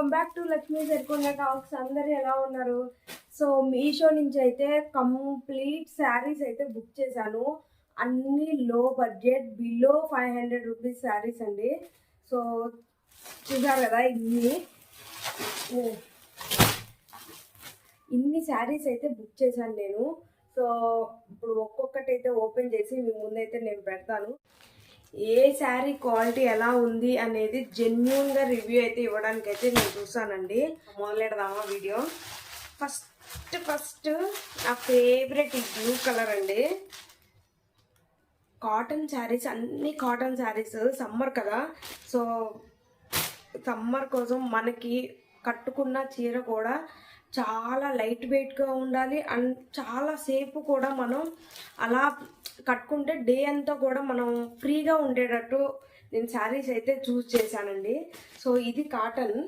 Lakshmi Sarikonda talks. అందరు ఎలా ఉన్నారు? సో మీషో నుంచి అయితే కంప్లీట్ శారీస్ అయితే బుక్ చేశాను. అన్ని low budget below five hundred rupees saris అండి. సో చూసారు కదా ఇన్ని. ఇన్ని శారీస్ అయితే బుక్ చేశాను నేను. సో ఇప్పుడు ఒక్కొక్కటి అయితే ఓపెన్ చేసి మీ ముందైతే నేను పెడతాను. ఏ శారీ క్వాలిటీ ఎలా ఉంది అనేది జెన్యున్గా రివ్యూ అయితే ఇవ్వడానికి అయితే నేను చూసానండి మొదలెడదామా వీడియో. ఫస్ట్ ఫస్ట్ నా ఫేవరెట్ ఈ బ్లూ కలర్ అండి. కాటన్ శారీస్ అన్ని కాటన్ శారీస్ సమ్మర్ కదా. సో సమ్మర్ కోసం మనకి కట్టుకున్న చీర కూడా చాలా లైట్ వెయిట్గా ఉండాలి. అండ్ చాలా సేపు కూడా మనం అలా కట్టుకుంటే డే అంతా కూడా మనం ఫ్రీగా ఉండేటట్టు నేను శారీస్ అయితే చూస్ చేశానండి. సో ఇది కాటన్.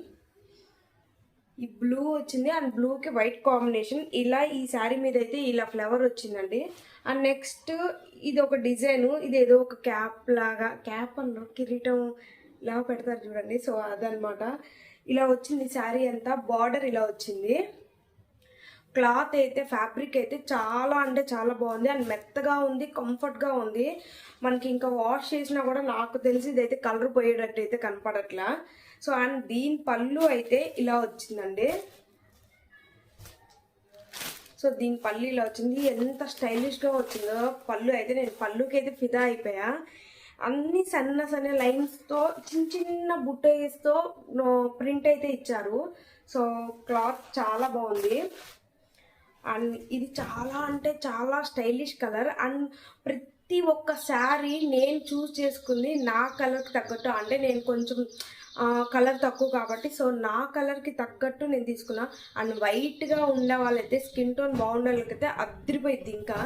ఈ బ్లూ వచ్చింది అండ్ బ్లూకి వైట్ కాంబినేషన్. ఇలా ఈ శారీ మీద అయితే ఇలా ఫ్లవర్ వచ్చిందండి. అండ్ నెక్స్ట్ ఇది ఒక డిజైన్. ఇది ఏదో ఒక క్యాప్ లాగా క్యాప్ అన్న కిరీటం ఇలా పెడతారు చూడండి. సో అదనమాట ఇలా వచ్చింది శారీ అంతా. బార్డర్ ఇలా వచ్చింది. క్లాత్ అయితే ఫ్యాబ్రిక్ అయితే చాలా అంటే చాలా బాగుంది. అండ్ మెత్తగా ఉంది కంఫర్ట్గా ఉంది. మనకి ఇంకా వాష్ చేసినా కూడా నాకు తెలిసి ఇదైతే కలర్ పోయేటట్టు అయితే కనపడట్లా. సో అండ్ దీని పళ్ళు అయితే ఇలా వచ్చిందండి. సో దీని పళ్ళు ఇలా వచ్చింది. ఎంత స్టైలిష్గా వచ్చిందో పళ్ళు అయితే. నేను పళ్ళుకి అయితే ఫిదా అయిపోయా. అన్ని సన్న సన్న లైన్స్తో చిన్న చిన్న బుట్టేస్తో ప్రింట్ అయితే ఇచ్చారు. సో క్లాత్ చాలా బాగుంది. అండ్ ఇది చాలా అంటే చాలా స్టైలిష్ కలర్ అండ్ ప్రతి ఒక్క శారీ నేను చూస్ చేసుకుంది నా కలర్కి తగ్గట్టు. అంటే నేను కొంచెం కలర్ తక్కువ కాబట్టి సో నా కలర్కి తగ్గట్టు నేను తీసుకున్నా. అండ్ వైట్గా ఉండే వాళ్ళైతే స్కిన్ టోన్ బాగుండాలకైతే అద్దరిపోయింది ఇంకా.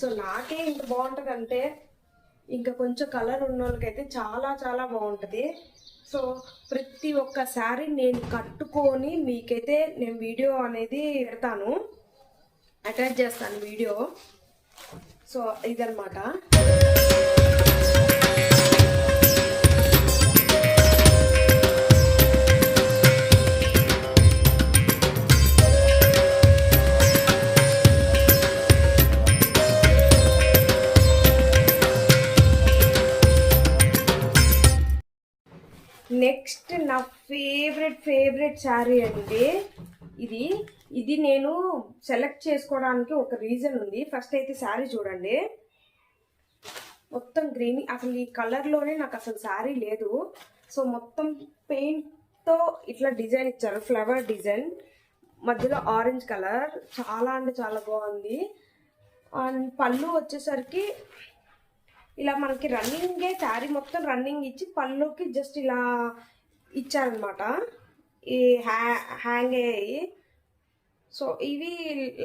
సో నాకే ఇంత బాగుంటుంది అంటే ఇంకా కొంచెం కలర్ ఉన్న వాళ్ళకైతే చాలా చాలా బాగుంటుంది. సో ప్రతి ఒక్క శారీ నేను కట్టుకొని మీకైతే నేను వీడియో అనేది పెడతాను. అటాచ్ చేస్తాను వీడియో. సో ఇదనమాట నెక్స్ట్ నా ఫేవరెట్ ఫేవరెట్ శారీ అండి. ఇది ఇది నేను సెలెక్ట్ చేసుకోవడానికి ఒక రీజన్ ఉంది. ఫస్ట్ అయితే శారీ చూడండి. మొత్తం గ్రీన్ అసలు ఈ కలర్లోనే నాకు అసలు శారీ లేదు. సో మొత్తం పెయింట్తో ఇట్లా డిజైన్ ఇచ్చారు. ఫ్లవర్ డిజైన్ మధ్యలో ఆరెంజ్ కలర్ చాలా అంటే చాలా బాగుంది. అండ్ పళ్ళు వచ్చేసరికి ఇలా మనకి రన్నింగే శారీ మొత్తం రన్నింగ్ ఇచ్చి పళ్ళుకి జస్ట్ ఇలా ఇచ్చారనమాట ఈ హ్యా హ్యాంగ్ అయ్యాయి సో ఇవి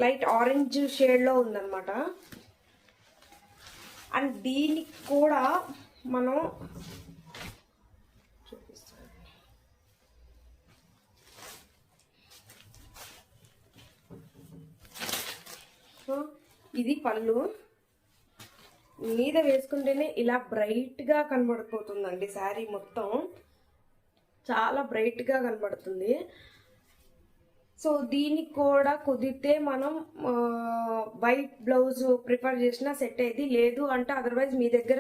లైట్ ఆరెంజ్ షేడ్లో ఉందన్నమాట. అండ్ దీనికి కూడా మనం సో ఇది పళ్ళు. మీద వేసుకుంటేనే ఇలా బ్రైట్గా కనబడిపోతుందండి శారీ మొత్తం. చాలా బ్రైట్గా కనబడుతుంది. సో దీనికి కూడా కుదిరితే మనం వైట్ బ్లౌజ్ ప్రిఫర్ చేసినా సెట్ అయ్యేది లేదు అంటే అదర్వైజ్ మీ దగ్గర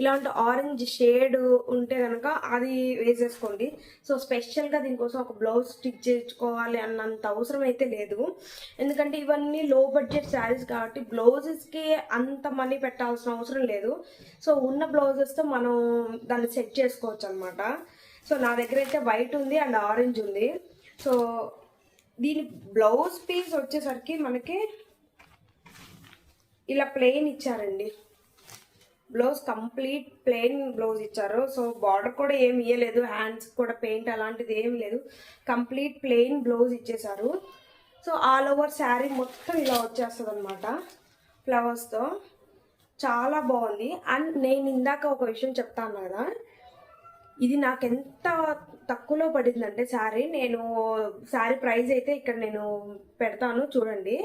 ఇలాంటి ఆరెంజ్ షేడ్ ఉంటే కనుక అది వేసేసుకోండి. సో స్పెషల్గా దీనికోసం ఒక బ్లౌజ్ స్టిచ్ చేయించుకోవాలి అన్నంత అవసరం అయితే లేదు. ఎందుకంటే ఇవన్నీ లో బడ్జెట్ శారీస్ కాబట్టి బ్లౌజెస్కి అంత మనీ పెట్టాల్సిన అవసరం లేదు. సో ఉన్న బ్లౌజెస్తో మనం దాన్ని సెట్ చేసుకోవచ్చు అనమాట సో నా దగ్గర అయితే వైట్ ఉంది అండ్ ఆరెంజ్ ఉంది. సో దీని బ్లౌజ్ పీస్ వచ్చేసరికి మనకి ఇలా ప్లెయిన్ ఇచ్చారండి. బ్లౌజ్ కంప్లీట్ ప్లెయిన్ బ్లౌజ్ ఇచ్చారు. సో బార్డర్ కూడా ఏం ఇయ్యలేదు. హ్యాండ్స్ కూడా పెయింట్ అలాంటిది ఏం లేదు. కంప్లీట్ ప్లెయిన్ బ్లౌజ్ ఇచ్చేసారు. సో ఆల్ ఓవర్ శారీ మొత్తం ఇలా వచ్చేస్తుంది అనమాట ఫ్లవర్స్తో చాలా బాగుంది. అండ్ నేను ఇందాక ఒక విషయం చెప్తాను కదా. ఇది నాకు ఎంత తక్కువలో పడిందంటే శారీ నేను శారీ ప్రైస్ అయితే ఇక్కడ నేను పెడతాను చూడండి.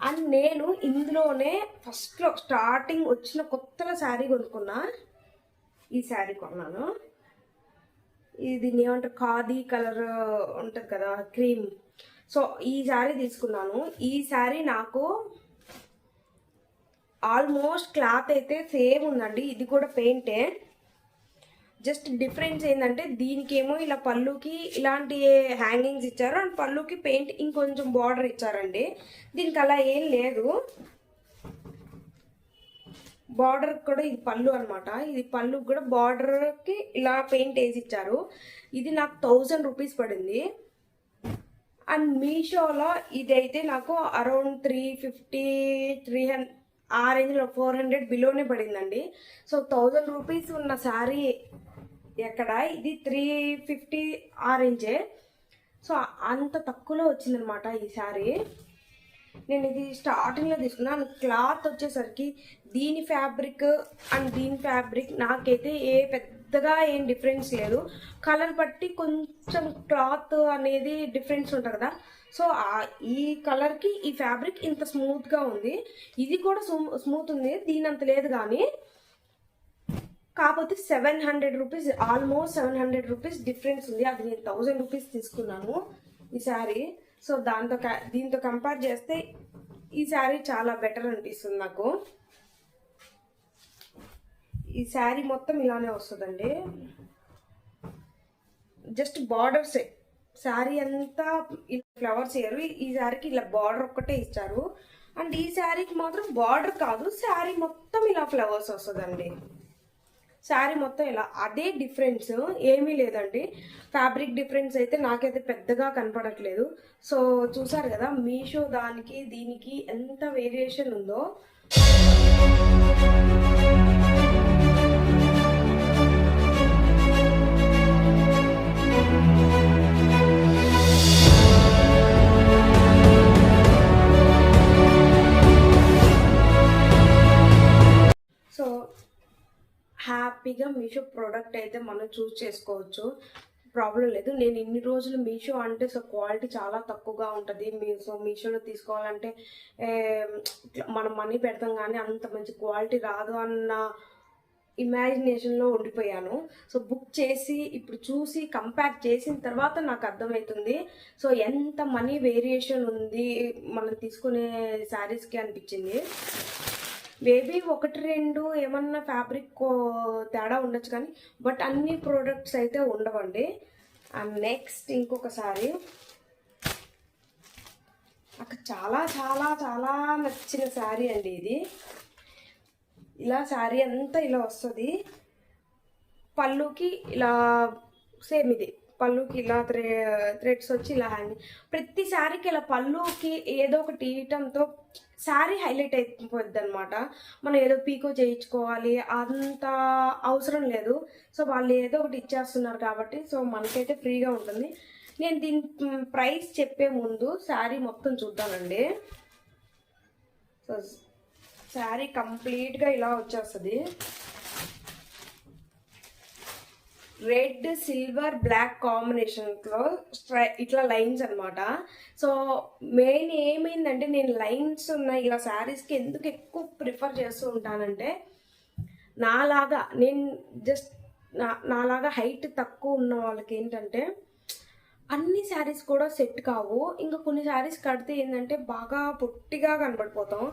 అండ్ నేను ఇందులోనే ఫస్ట్లో స్టార్టింగ్ వచ్చిన కొత్తలో శారీ కొనుక్కున్నా. ఈ శారీ కొన్నాను. ఇది ఏమంటారు? ఖాదీ కలర్ ఉంటుంది కదా క్రీమ్. సో ఈ శారీ తీసుకున్నాను. ఈ శారీ నాకు ఆల్మోస్ట్ క్లాత్ అయితే సేమ్ ఉందండి. ఇది కూడా పెయింటే. జస్ట్ డిఫరెన్స్ ఏంటంటే దీనికేమో ఇలా పళ్ళుకి ఇలాంటి హ్యాంగింగ్స్ ఇచ్చారు అండ్ పళ్ళుకి పెయింట్ ఇంకొంచెం బార్డర్ ఇచ్చారండి. దీనికి అలా ఏం లేదు. బార్డర్ కూడా ఇది పళ్ళు అనమాట ఇది పళ్ళు కూడా బార్డర్కి ఇలా పెయింట్ వేసి ఇచ్చారు. ఇది నాకు థౌజండ్ రూపీస్ పడింది. అండ్ మీషోలో ఇదైతే నాకు around three fifty three hundred ఆ రేంజ్లో ఫోర్ హండ్రెడ్ బిలోనే పడిందండి. సో థౌజండ్ రూపీస్ ఉన్న శారీ ఎక్కడ? ఇది త్రీ ఫిఫ్టీ ఆరెంజే సో అంత తక్కువలో వచ్చిందనమాట ఈ శారీ. నేను ఇది స్టార్టింగ్లో తీసుకున్నాను. క్లాత్ వచ్చేసరికి దీని ఫ్యాబ్రిక్ అండ్ దీని ఫ్యాబ్రిక్ నాకైతే ఏ పెద్దగా ఏం డిఫరెన్స్ లేదు. కలర్ బట్టి కొంచెం క్లాత్ అనేది డిఫరెన్స్ ఉంటుంది కదా. సో ఈ కలర్కి ఈ ఫ్యాబ్రిక్ ఇంత స్మూత్గా ఉంది. ఇది కూడా స్మూత్ ఉంది. దీని అంత లేదు కానీ కాకపోతే seven hundred rupees almost seven hundred rupees difference ఉంది. అది నేను థౌజండ్ రూపీస్ తీసుకున్నాను ఈ శారీ. సో దాంతో దీంతో కంపేర్ చేస్తే ఈ శారీ చాలా బెటర్ అనిపిస్తుంది నాకు. ఈ శారీ మొత్తం ఇలానే వస్తుందండి. జస్ట్ బార్డర్సే శారీ అంతా ఇలా ఫ్లవర్స్ వేయరు ఈ శారీకి ఇలా బార్డర్ ఒక్కటే ఇచ్చారు. అండ్ ఈ శారీకి మాత్రం బార్డర్ కాదు శారీ మొత్తం ఇలా ఫ్లవర్స్ వస్తుందండి. శారీ మొత్తం ఇలా. అదే డిఫరెన్స్ ఏమీ లేదండి. ఫ్యాబ్రిక్ డిఫరెన్స్ అయితే నాకైతే పెద్దగా కనపడట్లేదు. సో చూసారు కదా మీషో దానికి దీనికి ఎంత వేరియేషన్ ఉందో. సో హ్యాపీగా మీషో ప్రోడక్ట్ అయితే మనం చూస్ చేసుకోవచ్చు. ప్రాబ్లం లేదు. నేను ఇన్ని రోజులు మీషో అంటే సో క్వాలిటీ చాలా తక్కువగా ఉంటుంది. మీ సో మీషోలో తీసుకోవాలంటే మనం మనీ పెడతాం కానీ అంత మంచి క్వాలిటీ రాదు అన్న ఇమాజినేషన్లో ఉండిపోయాను. సో బుక్ చేసి ఇప్పుడు చూసి కంపేర్ చేసిన తర్వాత నాకు అర్థమవుతుంది. సో ఎంత మనీ వేరియేషన్ ఉంది మనం తీసుకునే శారీస్కి అనిపించింది. మేబీ ఒకటి రెండు ఏమన్నా ఫ్యాబ్రిక్ తేడా ఉండొచ్చు కానీ బట్ అన్ని ప్రోడక్ట్స్ అయితే ఉండవండి. నెక్స్ట్ ఇంకొకసారి. నాకు చాలా చాలా చాలా నచ్చిన శారీ అండి ఇది. ఇలా శారీ అంతా ఇలా వస్తుంది. పళ్ళుకి ఇలా సేమ్ ఇది. పళ్ళుకి ఇలా థ్రె థ్రెడ్స్ వచ్చి ఇలా హ్యాంగ్ ప్రతి శారీకి ఇలా పళ్ళుకి ఏదో ఒకటి ఇయటంతో శారీ హైలైట్ అయిపోద్ది అనమాట మనం ఏదో పీకో చేయించుకోవాలి అంత అవసరం లేదు. సో వాళ్ళు ఏదో ఒకటి ఇచ్చేస్తున్నారు కాబట్టి సో మనకైతే ఫ్రీగా ఉంటుంది. నేను దీని ప్రైస్ చెప్పే ముందు శారీ మొత్తం చూద్దానండి సో శారీ కంప్లీట్గా ఇలా వచ్చేస్తుంది. రెడ్ సిల్వర్ బ్లాక్ కాంబినేషన్లో స్ట్రై ఇట్లా లైన్స్ అనమాట సో మెయిన్ ఏమైందంటే నేను లైన్స్ ఉన్న ఇలా శారీస్కి ఎందుకు ఎక్కువ ప్రిఫర్ చేస్తూ ఉంటానంటే నాలాగా నేను జస్ట్ నా నాలాగా హైట్ తక్కువ ఉన్న వాళ్ళకి ఏంటంటే అన్ని శారీస్ కూడా సెట్ కావు. ఇంకా కొన్ని శారీస్ కడితే ఏంటంటే బాగా పొట్టిగా కనబడిపోతాం.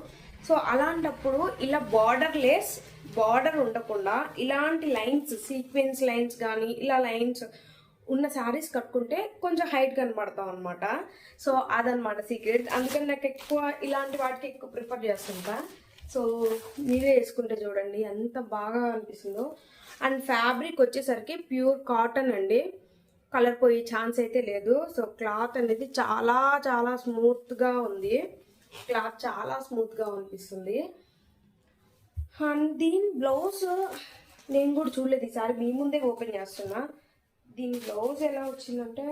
సో అలాంటప్పుడు ఇలా బార్డర్ లెస్ బార్డర్ ఉండకుండా ఇలాంటి లైన్స్ సీక్వెన్స్ లైన్స్ కానీ ఇలా లైన్స్ ఉన్న శారీస్ కట్టుకుంటే కొంచెం హైట్ కనబడతాం అనమాట సో అదనమాట సీక్రెట్ అందుకని నాకు ఎక్కువ ఇలాంటి వాటికి ఎక్కువ ప్రిఫర్ చేస్తుంటా. సో మీరే వేసుకుంటే చూడండి ఎంత బాగా అనిపిస్తుందో. అండ్ ఫ్యాబ్రిక్ వచ్చేసరికి ప్యూర్ కాటన్ అండి. కలర్ పోయే ఛాన్స్ అయితే లేదు. సో క్లాత్ అనేది చాలా చాలా స్మూత్గా ఉంది. క్లాత్ చాలా స్మూత్గా అనిపిస్తుంది. అండ్ దీని బ్లౌజ్ నేను కూడా చూడలేదు ఈసారి. మీ ముందే ఓపెన్ చేస్తున్నా. దీని బ్లౌజ్ ఎలా వచ్చిందంటే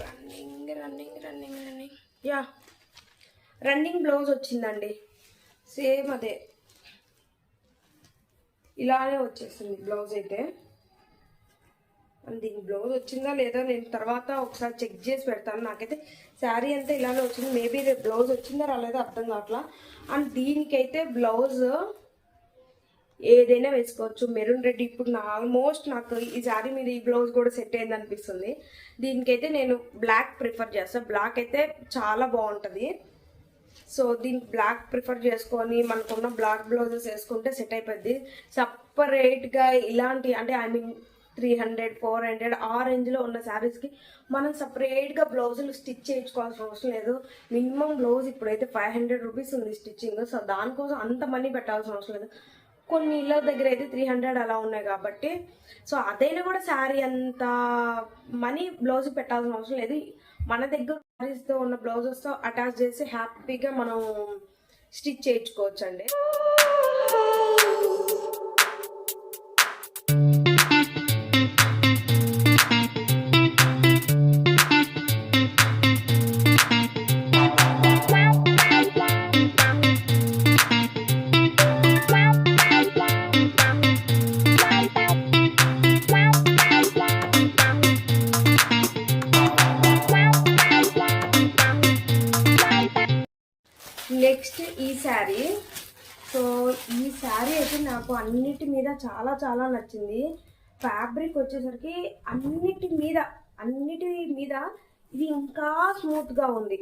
running running running running. Yeah running blouse వచ్చిందండి. సేమ్ అదే. ఇలానే వచ్చేసింది బ్లౌజ్ అయితే. అండ్ దీనికి బ్లౌజ్ వచ్చిందా లేదా నేను తర్వాత ఒకసారి చెక్ చేసి పెడతాను. నాకైతే శారీ అంతా ఇలానే వచ్చింది. మేబీ రేపు బ్లౌజ్ వచ్చిందా రాలేదో అర్థం కావట్లా. అండ్ దీనికైతే బ్లౌజ్ ఏదైనా వేసుకోవచ్చు. మెరూన్ రెడ్ ఇప్పుడు నా ఆల్మోస్ట్ నాకు ఈ శారీ మీద ఈ బ్లౌజ్ కూడా సెట్ అయింది అనిపిస్తుంది. దీనికైతే నేను బ్లాక్ ప్రిఫర్ చేస్తాను బ్లాక్ అయితే చాలా బాగుంటుంది. సో దీనికి బ్లాక్ ప్రిఫర్ చేసుకొని మనకున్న బ్లాక్ బ్లౌజెస్ వేసుకుంటే సెట్ అయిపోద్ది. సపరేట్గా ఇలాంటి అంటే I mean three hundred four hundred ఆ రేంజ్లో ఉన్న శారీస్కి మనం సపరేట్గా బ్లౌజులు స్టిచ్ చేయించుకోవాల్సిన అవసరం లేదు. మినిమం బ్లౌజ్ ఇప్పుడైతే ఫైవ్ హండ్రెడ్ రూపీస్ ఉంది స్టిచ్చింగ్ సో దానికోసం అంత మనీ పెట్టాల్సిన అవసరం లేదు. కొన్ని ఇళ్ళ దగ్గర అయితే త్రీ హండ్రెడ్ అలా ఉన్నాయి కాబట్టి సో అదైనా కూడా శారీ అంత మనీ బ్లౌజ్ పెట్టాల్సిన అవసరం లేదు. మన దగ్గర శారీస్తో ఉన్న బ్లౌజెస్తో అటాచ్ చేసి హ్యాపీగా మనం స్టిచ్ చేయించుకోవచ్చు అండి నాకు అన్నిటి మీద చాలా చాలా నచ్చింది. ఫ్యాబ్రిక్ వచ్చేసరికి అన్నిటి మీద అన్నిటి మీద ఇది ఇంకా స్మూత్గా ఉంది.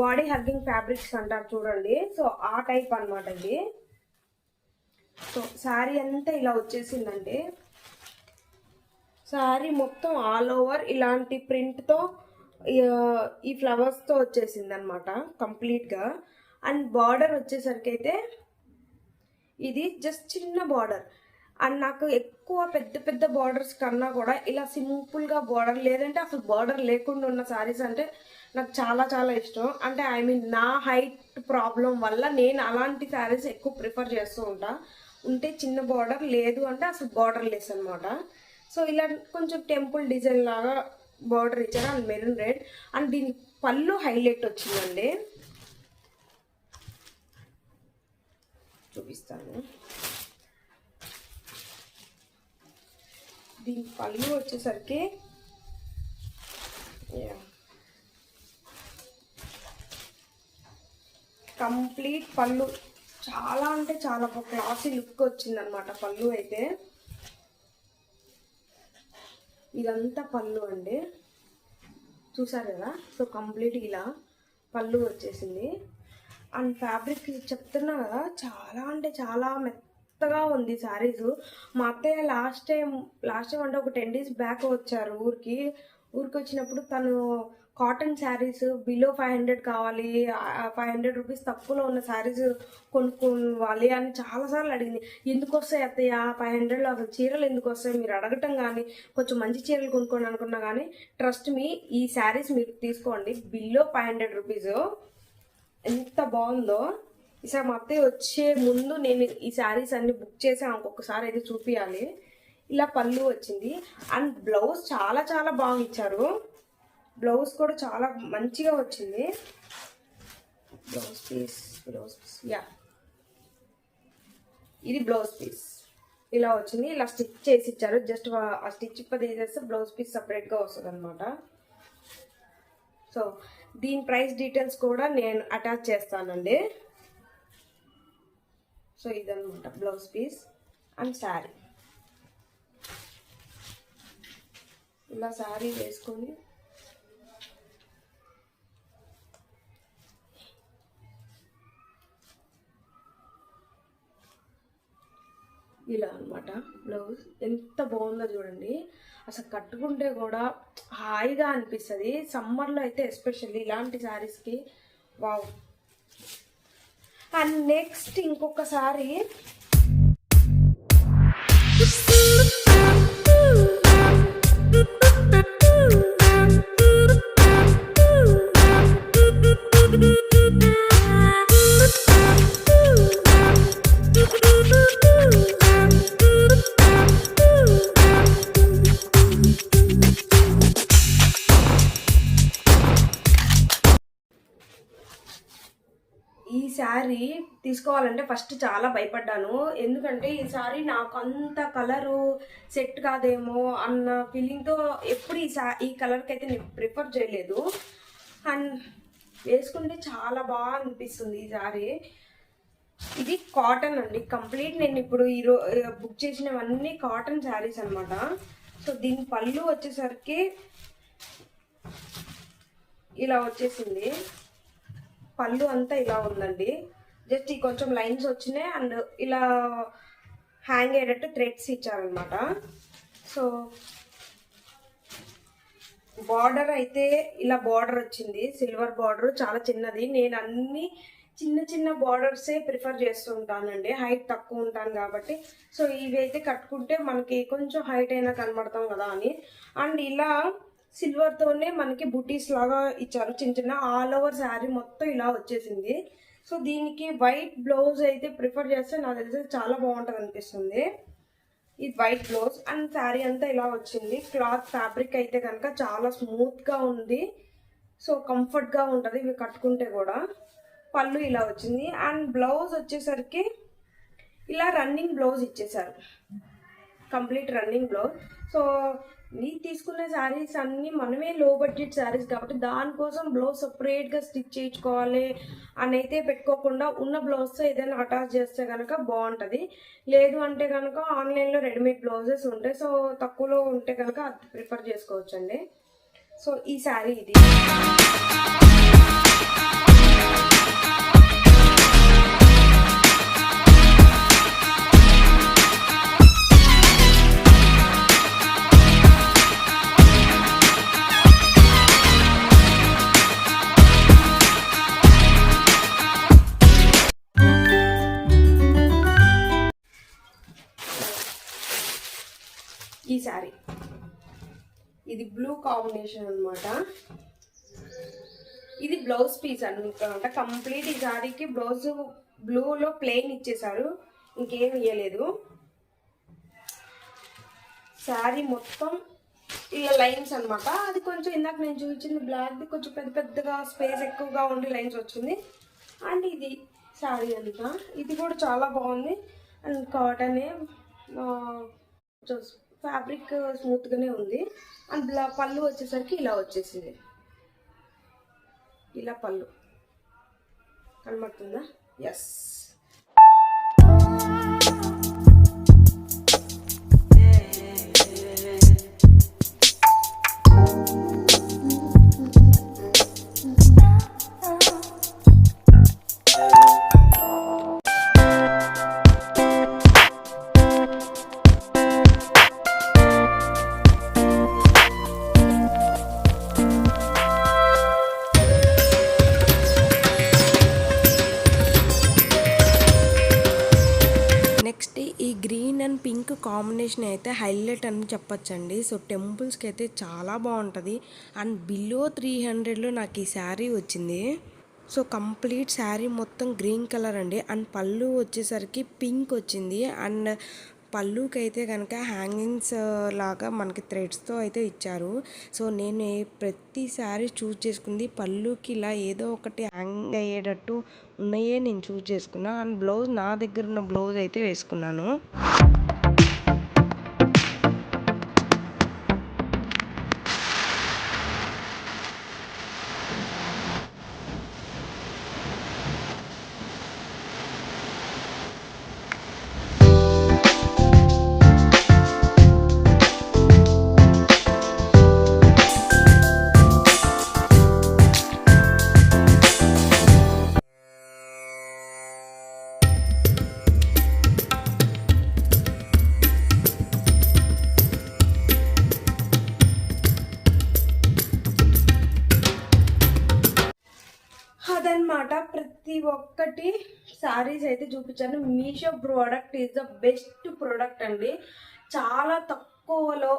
బాడీ హగ్గింగ్ ఫ్యాబ్రిక్స్ అంటారు చూడండి. సో ఆ టైప్ అనమాట ఇది. సో శారీ అంతా ఇలా వచ్చేసిందండి శారీ మొత్తం ఆల్ ఓవర్ ఇలాంటి ప్రింట్తో ఈ ఫ్లవర్స్తో వచ్చేసింది అనమాట కంప్లీట్గా. అండ్ బార్డర్ వచ్చేసరికి అయితే ఇది జస్ట్ చిన్న బార్డర్ అండ్ నాకు ఎక్కువ పెద్ద పెద్ద బార్డర్స్ కన్నా కూడా ఇలా సింపుల్గా బార్డర్ లేదంటే అసలు బార్డర్ లేకుండా ఉన్న శారీస్ అంటే నాకు చాలా చాలా ఇష్టం. అంటే ఐ మీన్ నా హైట్ ప్రాబ్లం వల్ల నేను అలాంటి శారీస్ ఎక్కువ ప్రిఫర్ చేస్తూ ఉంటా. ఉంటే చిన్న బార్డర్ లేదు అంటే అసలు బార్డర్ లెస్ అనమాట సో ఇలా కొంచెం టెంపుల్ డిజైన్ లాగా బార్డర్ ఇచ్చారు. అండ్ మెరూన్ రెడ్ అండ్ దీని పళ్ళు హైలైట్ వచ్చిందండి. చూపిస్తాను దీని పళ్ళు వచ్చేసరికి కంప్లీట్ పళ్ళు చాలా అంటే చాలా క్లాసీ లుక్ వచ్చిందనమాట పళ్ళు అయితే. ఇదంతా పళ్ళు అండి. చూసారు కదా? సో కంప్లీట్ ఇలా పళ్ళు వచ్చేసింది. అండ్ ఫ్యాబ్రిక్ చెప్తున్నా కదా చాలా అంటే చాలా మెత్తగా ఉంది శారీస్. మా అత్తయ్య లాస్ట్ టైం లాస్ట్ టైం అంటే ఒక టెన్ డేస్ బ్యాక్ వచ్చారు ఊరికి. ఊరికి వచ్చినప్పుడు తను cotton saris below five hundred కావాలి ఫైవ్ హండ్రెడ్ రూపీస్ తక్కువలో ఉన్న శారీస్ కొనుక్కోవాలి అని చాలాసార్లు అడిగింది. ఎందుకు వస్తాయి అత్తయ్య? ఫైవ్ హండ్రెడ్లో అసలు చీరలు ఎందుకు వస్తాయి? మీరు అడగటం కానీ కొంచెం మంచి చీరలు కొనుక్కోండి అనుకున్నా కానీ ట్రస్ట్ మీ ఈ శారీస్ మీరు తీసుకోండి. బిలో ఫైవ్ హండ్రెడ్ రూపీస్ ఎంత బాగుందో. ఈసారి మా అత్తయ్య వచ్చే ముందు నేను ఈ శారీస్ అన్ని బుక్ చేసి ఇంకొకసారి అయితే చూపించాలి ఇలా పళ్ళు వచ్చింది. అండ్ బ్లౌజ్ చాలా చాలా బాగా ఇచ్చారు. బ్లౌజ్ కూడా చాలా మంచిగా వచ్చింది. Blouse piece blouse piece yeah. ఇది బ్లౌజ్ పీస్. ఇలా వచ్చింది. ఇలా స్టిచ్ చేసి ఇచ్చారు. జస్ట్ ఆ స్టిచ్ పది చేస్తే బ్లౌజ్ పీస్ సపరేట్గా వస్తుంది అనమాట సో దీని ప్రైస్ డీటెయిల్స్ కూడా నేను అటాచ్ చేస్తానండి. సో ఇదనమాట బ్లౌజ్ పీస్ అండ్ శారీ. ఇలా శారీ వేసుకొని ఇలా అనమాట బ్లౌజ్ ఎంత బాగుందో చూడండి. అసలు కట్టుకుంటే కూడా హాయిగా అనిపిస్తుంది. సమ్మర్లో అయితే ఎస్పెషల్లీ ఇలాంటి శారీస్కి వావ్. అండ్ నెక్స్ట్ ఇంకొక శారీ thank you. శారీ తీసుకోవాలంటే ఫస్ట్ చాలా భయపడ్డాను. ఎందుకంటే ఈ శారీ నాకు అంత కలరు సెట్ కాదేమో అన్న ఫీలింగ్తో ఎప్పుడు ఈ శా ఈ కలర్కి అయితే నేను ప్రిఫర్ చేయలేదు. అండ్ వేసుకుంటే చాలా బాగా అనిపిస్తుంది ఈ శారీ ఇది కాటన్ అండి. కంప్లీట్ నేను ఇప్పుడు ఈరో బుక్ చేసినవన్నీ కాటన్ శారీస్ అనమాట సో దీని పళ్ళు వచ్చేసరికి ఇలా వచ్చేసింది. పళ్ళు అంతా ఇలా ఉందండి. జస్ట్ ఈ కొంచెం లైన్స్ వచ్చినాయి అండ్ ఇలా హ్యాంగ్ అయ్యేటట్టు థ్రెడ్స్ ఇచ్చారనమాట సో బార్డర్ అయితే ఇలా బార్డర్ వచ్చింది. సిల్వర్ బార్డర్ చాలా చిన్నది. నేను అన్ని చిన్న చిన్న బార్డర్సే ప్రిఫర్ చేస్తూ ఉంటానండి. హైట్ తక్కువ ఉంటాను కాబట్టి. సో ఇవి అయితే కట్టుకుంటే మనకి కొంచెం హైట్ అయినా కనబడతాం కదా అని. అండ్ ఇలా సిల్వర్తోనే మనకి బుటీస్ లాగా ఇచ్చారు. చిన్న చిన్న ఆల్ ఓవర్ శారీ మొత్తం ఇలా వచ్చేసింది. సో దీనికి వైట్ బ్లౌజ్ అయితే ప్రిఫర్ చేస్తే నాకు తెలిసి చాలా బాగుంటుంది అనిపిస్తుంది. ఇది వైట్ బ్లౌజ్ అండ్ శారీ అంతా ఇలా వచ్చింది. క్లాత్ ఫ్యాబ్రిక్ అయితే కనుక చాలా స్మూత్గా ఉంది. సో కంఫర్ట్గా ఉంటుంది ఇవి కట్టుకుంటే కూడా. పళ్ళు ఇలా వచ్చింది. అండ్ బ్లౌజ్ వచ్చేసరికి ఇలా రన్నింగ్ బ్లౌజ్ ఇచ్చేసారు. కంప్లీట్ రన్నింగ్ బ్లౌజ్ సో నీ తీసుకున్న శారీస్ అన్నీ మనమే లో బడ్జెట్ శారీస్ కాబట్టి దానికోసం బ్లౌజ్ సపరేట్గా స్టిచ్ చేయించుకోవాలి అని అయితే పెట్టుకోకుండా ఉన్న బ్లౌజ్తో ఏదైనా అటాచ్ చేస్తే కనుక బాగుంటుంది. లేదు అంటే కనుక ఆన్లైన్లో రెడీమేడ్ బ్లౌజెస్ ఉంటాయి సో తక్కువలో ఉంటే కనుక అది ప్రిఫర్ చేసుకోవచ్చండి. సో ఈ శారీ ఇది. ఈ శారీ. ఇది బ్లూ కాంబినేషన్ అనమాట ఇది బ్లౌజ్ పీస్ అనమాట కంప్లీట్ ఈ శారీకి బ్లౌజ్ బ్లూలో ప్లెయిన్ ఇచ్చేసారు ఇంకేం ఇవ్వలేదు శారీ మొత్తం ఇలా లైన్స్ అనమాట అది కొంచెం ఇందాక నేను చూపించింది బ్లాక్ది కొంచెం పెద్ద పెద్దగా స్పేస్ ఎక్కువగా ఉండి లైన్స్ వచ్చింది. అండ్ ఇది శారీ అంతా ఇది కూడా చాలా బాగుంది. అండ్ కాటనే ఫ్యాబ్రిక్ స్మూత్గానే ఉంది. అండ్ పళ్ళు వచ్చేసరికి ఇలా వచ్చేసింది. ఇలా పళ్ళు. కనబడుతుందా? ఎస్ కాంబినేషన్ అయితే హైలైట్ అని చెప్పొచ్చండి. సో టెంపుల్స్కి అయితే చాలా బాగుంటుంది. అండ్ బిలో త్రీ హండ్రెడ్లో నాకు ఈ శారీ వచ్చింది. సో కంప్లీట్ శారీ మొత్తం గ్రీన్ కలర్ అండి. అండ్ పళ్ళు వచ్చేసరికి పింక్ వచ్చింది. అండ్ పళ్ళుకి అయితే కనుక హ్యాంగింగ్స్ లాగా మనకి థ్రెడ్స్తో అయితే ఇచ్చారు. సో నేను ప్రతి శారీ చూస్ చేసుకుంది పళ్ళుకి ఇలా ఏదో ఒకటి హ్యాంగ్ అయ్యేటట్టు ఉన్నాయే నేను చూస్ చేసుకున్నా. అండ్ బ్లౌజ్ నా దగ్గర ఉన్న బ్లౌజ్ అయితే వేసుకున్నాను. శారీస్ అయితే చూపించాను. Meesho product is the best product అండి. చాలా తక్కువలో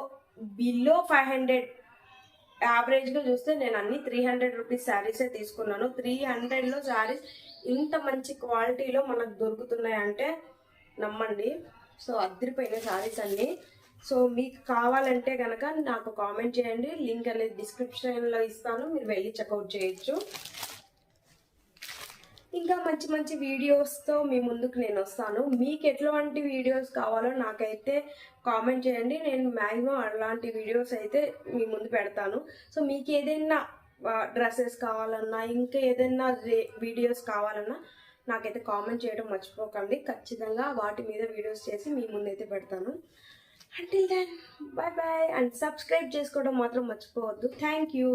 బిలో ఫైవ్ హండ్రెడ్ యావరేజ్గా చూస్తే నేను అన్ని త్రీ హండ్రెడ్ రూపీస్ శారీసే తీసుకున్నాను. త్రీ హండ్రెడ్లో శారీస్ ఇంత మంచి క్వాలిటీలో మనకు దొరుకుతున్నాయంటే నమ్మండి. సో అద్దరిపోయిన శారీస్ అన్నీ. సో మీకు కావాలంటే కనుక నాకు కామెంట్ చేయండి. లింక్ అనేది డిస్క్రిప్షన్లో ఇస్తాను. మీరు వెళ్ళి చెక్అవుట్ చేయొచ్చు. ఇంకా మంచి మంచి వీడియోస్తో మీ ముందుకు నేను వస్తాను. మీకు ఎట్లాంటి వీడియోస్ కావాలో నాకైతే కామెంట్ చేయండి. నేను మ్యాక్సిమం అలాంటి వీడియోస్ అయితే మీ ముందు పెడతాను. సో మీకు ఏదైనా డ్రెస్సెస్ కావాలన్నా ఇంకా ఏదైనా వీడియోస్ కావాలన్నా నాకైతే కామెంట్ చేయడం మర్చిపోకండి. ఖచ్చితంగా వాటి మీద వీడియోస్ చేసి మీ ముందైతే పెడతాను. Until then bye bye and subscribe చేసుకోవడం మాత్రం మర్చిపోవద్దు. Thank you